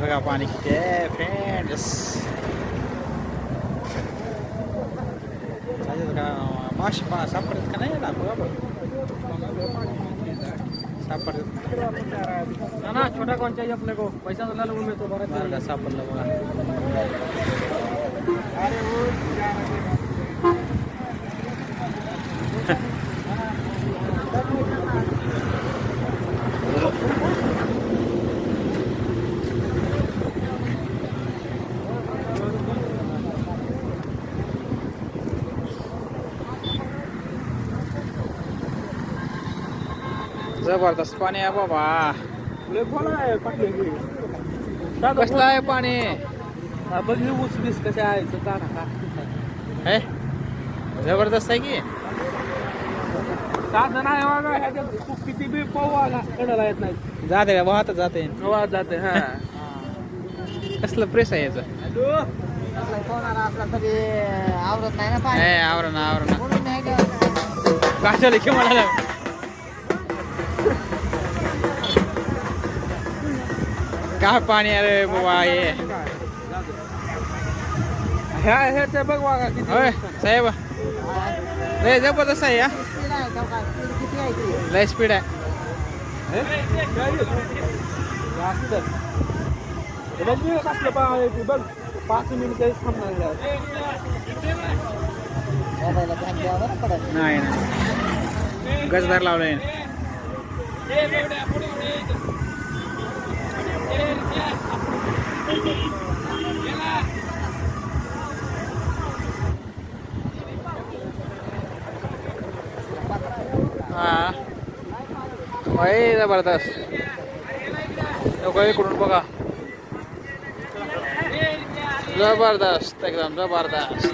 बघा पाणी किती आहे. फ्रेंड्स मासे पा सापडत का नाही सापडत ना ना छोटा कौन चाहिए अपने को पैसा तो ले लो मैं तो मार्ग सापडलं बघा. ले बोला आहे पाणी. कसलं आहे पाणी? कसे आहे हे? जबरदस्त आहे की? साधन आहे बघा ह्याच्यात तू किती बी पाऊ आला कडाला येत नाही. जाते का? वाहत जाते. नवा जाते हा. कसलं प्रेस आहे याचं? आवडत नाही ना पाणी. हे आवरण आवरण का काशाला की म्हणाला काय पाणी अरे बाबा हे ह्याच्या बघ किती होय साहेब. लय जबरदस्त आहे या ती? लय स्पीड आहे. बघ ते पाच मिनिट थांबणार नाही. गजदार लावलंय. हा होय जबरदस्त लोक इकडून बघा जबरदस्त एकदम जबरदस्त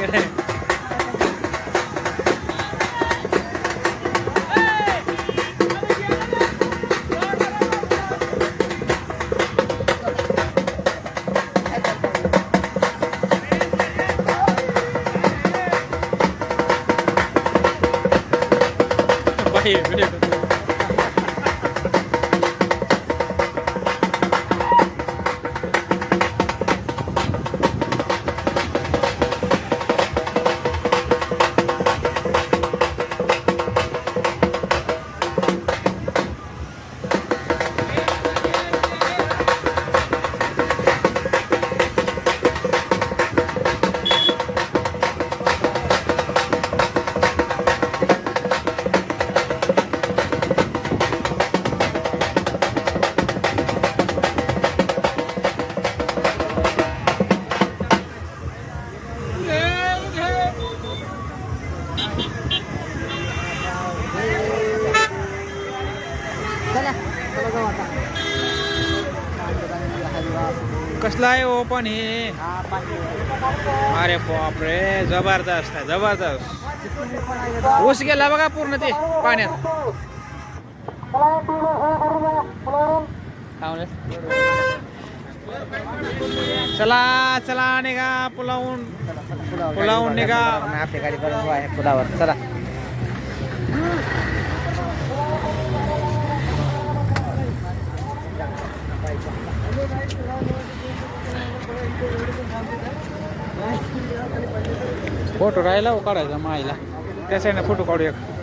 như thế này quay video चला. चला जाऊ आता कसलं आहे पण हे? हा पाणी अरे बापरे जबरदस्त आहे जबरदस्त. ऊस गेला बघा पूर्ण ते पाण्यात. काय म्हणलं? चला चला निघा पुलावून. पुलावून निघा. आपली गाडी करून आहे पुलावर. चला. ફોટો રાયલા ઉકાળે છે આમાં આવેલા તે છે ને ફોટો કાઢ્યો